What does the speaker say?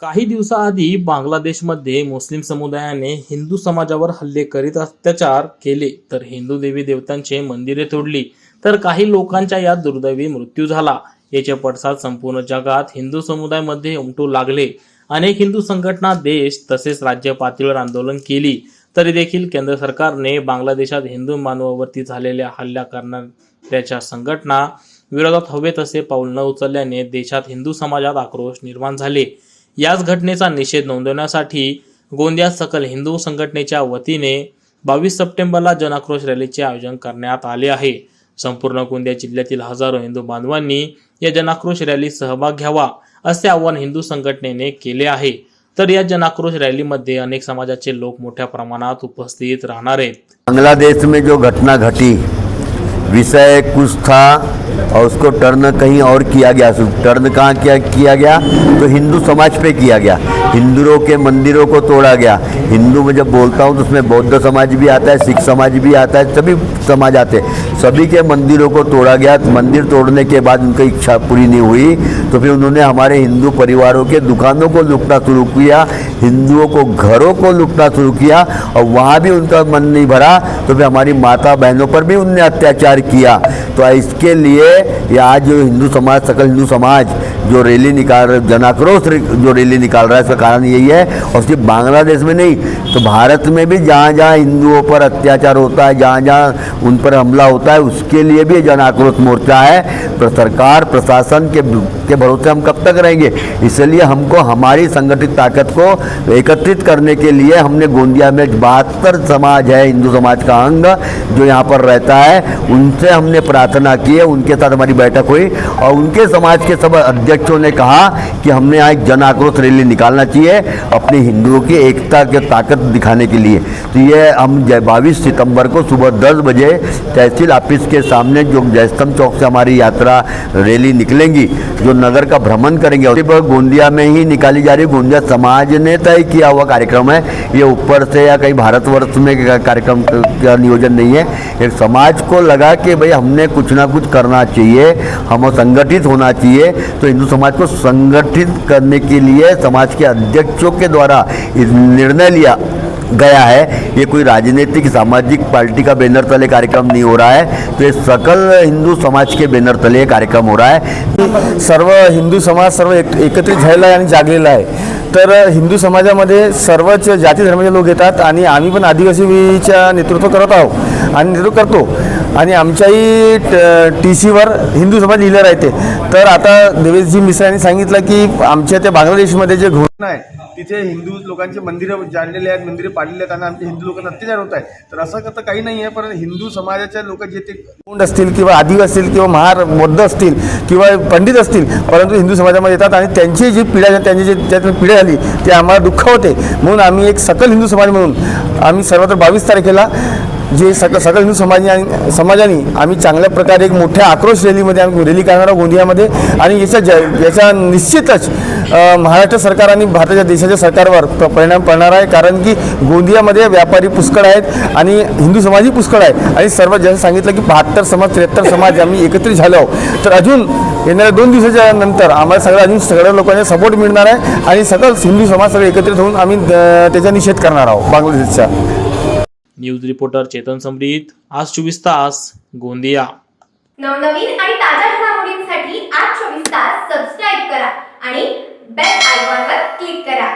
काही दिवसाआधी बांगलादेशमध्ये मुस्लिम समुदायाने हिंदू समाजावर हल्ले करीत अत्याचार केले तर हिंदू देवी देवतांचे मंदिरे तोडली तर काही लोकांच्या यात दुर्दैवी मृत्यू झाला. याचे पडसाद संपूर्ण जगात हिंदू समुदायामध्ये उमटू लागले. अनेक हिंदू संघटना देश तसेच राज्य पातळीवर आंदोलन केली तरी देखील केंद्र सरकारने बांगलादेशात हिंदू मानवावरती झालेल्या हल्ला करणाऱ्याच्या संघटना विरोधात हवे तसे पाऊल न उचलल्याने देशात हिंदू समाजात आक्रोश निर्माण झाले. याच घटनेचा निषेध नोंदवण्यासाठी गोंदिया सकल हिंदू संघटनेच्या वतीने बावीस सप्टेंबरला जनाक्रोश रॅलीचे आयोजन करण्यात आले आहे. संपूर्ण गोंदिया जिल्ह्यातील हजारो हिंदू बांधवांनी या जनाक्रोश रॅलीत सहभाग घ्यावा असे आवाहन हिंदू संघटनेने केले आहे. तर या जनाक्रोश रॅलीमध्ये अनेक समाजाचे लोक मोठ्या प्रमाणात उपस्थित राहणार आहेत. बांग्लादेश में जो घटना घटी विषय कुछ था और उसको टर्न कहीं और किया गया। टर्न कहाँ किया किया गया? तो हिंदू समाज पे किया गया। हिंदुओं के मंदिरों को तोड़ा गया। हिंदू में जब बोलता हूँ तो उसमें बौद्ध समाज भी आता है, सिख समाज भी आता है, सभी समाज आते सभी के मंदिरों को तोड़ा गया। मंदिर तोड़ने के बाद उनकी इच्छा पूरी नहीं हुई। तो फिर उन्होंने हमारे हिंदू परिवारों के दुकानों को लुटना शुरू किया, हिंदुओं को घरों को लुटना शुरू किया और वहाँ भी उनका मन नहीं भरा। तो फिर हमारी माता बहनों पर भी उनने अत्याचार किया। तो इसके लिए ये आज जो हिंदू समाज, सकल हिंदू समाज जो रैली निकाल जनाक्रोश जो रैली निकाल रहा है, इसका कारण यही है, और सिर्फ़ बांग्लादेश में नहीं तो भारत में भी जहाँ जहाँ हिंदुओं पर अत्याचार होता है जहाँ जहाँ उन पर हमला होता है, उसके लिए भी जन आक्रोश मोर्चा है। सरकार, प्रशासन के के भरोसे हम कब तक रहेंगे? इसलिए हमको, हमारी संगठित ताकत को एकत्रित करने के लिए हमने गोंदिया में बहत्तर समाज है, हिंदू समाज का अंग, जो यहाँ पर रहता है, उनसे हमने प्रार्थना की है, उनके साथ हमारी बैठक हुई और उनके समाज के सब अध्यक्षों ने कहा कि हमने यहाँ एक जन आक्रोश रैली निकालना चाहिए अपने हिंदुओं की एकता की ताकत दिखाने के लिए। तो ये हम बाईस सितंबर को सुबह दस बजे तहसील ऑफ़िस के सामने जो जयस्तंभ चौक से हमारी यात्रा रैली निकलेंगी, जो नगर का भ्रमण करेंगे। और सिर्फ़ गोंदिया में ही निकाली जा रही गोंदिया समाज ने तय किया हुआ कार्यक्रम है। ये ऊपर से या कहीं भारतवर्ष में कार्यक्रम का नियोजन नहीं है। एक समाज को लगा कि भाई हमने कुछ ना कुछ करना चाहिए, हम संगठित होना चाहिए। तो हिंदू समाज को संगठित करने के लिए समाज के अध्यक्षों के द्वारा निर्णय लिया। गया है। ये कोई राजनीतिक सामाजिक पार्टी का बैनर तले कार्यक्रम नहीं हो रहा है। तो ये सकल हिंदू समाज के बैनर तले कार्यक्रम हो रहा है। सर्व हिंदू समाज सर्व एक एकत्रित झालेला आहे आणि जागलेला आहे. तर हिंदू समाजामध्ये सर्वच जाती धर्माचे लोक येतात आणि आम्ही पण आदिवासीच्या नेतृत्व करत आहोत आणि नेतृत्व करतो. आणि आमच्याही टी सीवर हिंदू समाज लिहिलं राहते. तर आता देवेशजी मिश्रांनी सांगितलं की आमच्या त्या बांगलादेशमध्ये जे घोषणा आहे तिथे हिंदू लोकांचे मंदिरं जाळलेले आहेत मंदिरे पाडलेले आहेत आणि आमच्या हिंदू लोकांना अत्याचार होत आहे तर असं तर काही नाही आहे पण हिंदू समाजाच्या लोक जे ते कोंड असतील किंवा आदिवासी असतील किंवा महार बौद्ध असतील किंवा पंडित असतील परंतु हिंदू समाजामध्ये येतात आणि त्यांची जी पिढ्या त्यांची जी त्यातून पिढ्या झाली ते आम्हाला दुःख होते. म्हणून आम्ही एक सकल हिंदू समाज म्हणून आम्ही सर्वत्र बावीस तारखेला जे सक सकल हिंदू समाजाने आणि समाजाने आम्ही चांगल्या प्रकारे एक मोठ्या आक्रोश रॅलीमध्ये आम्ही रॅली करणार आहोत गोंदियामध्ये. आणि याच्या ज याचा निश्चितच महाराष्ट्र सरकार आणि भारताच्या देशाच्या सरकारवर परिणाम पडणार आहे. कारण की गोंदियामध्ये व्यापारी पुष्कळ आहेत आणि हिंदू समाजही पुष्कळ आहे. आणि सर्व जसं सांगितलं की बहात्तर समाज त्र्याहत्तर समाज आम्ही एकत्रित झालो आहोत. तर अजून येणाऱ्या दोन दिवसाच्या नंतर आम्हाला सगळं अजून सगळ्या लोकांचा सपोर्ट मिळणार आहे. आणि सकल हिंदू समाज सगळे एकत्रित होऊन आम्ही त्याचा निषेध करणार आहोत. बांगलादेशचा. न्यूज रिपोर्टर चेतन समरीत आज चोवीस तास गोंदिया. नवनवीन आणि ताज्या घडामोडींसाठी आज चोवीस तास सबस्क्राईब करा आणि बेल आयकॉनवर क्लिक करा.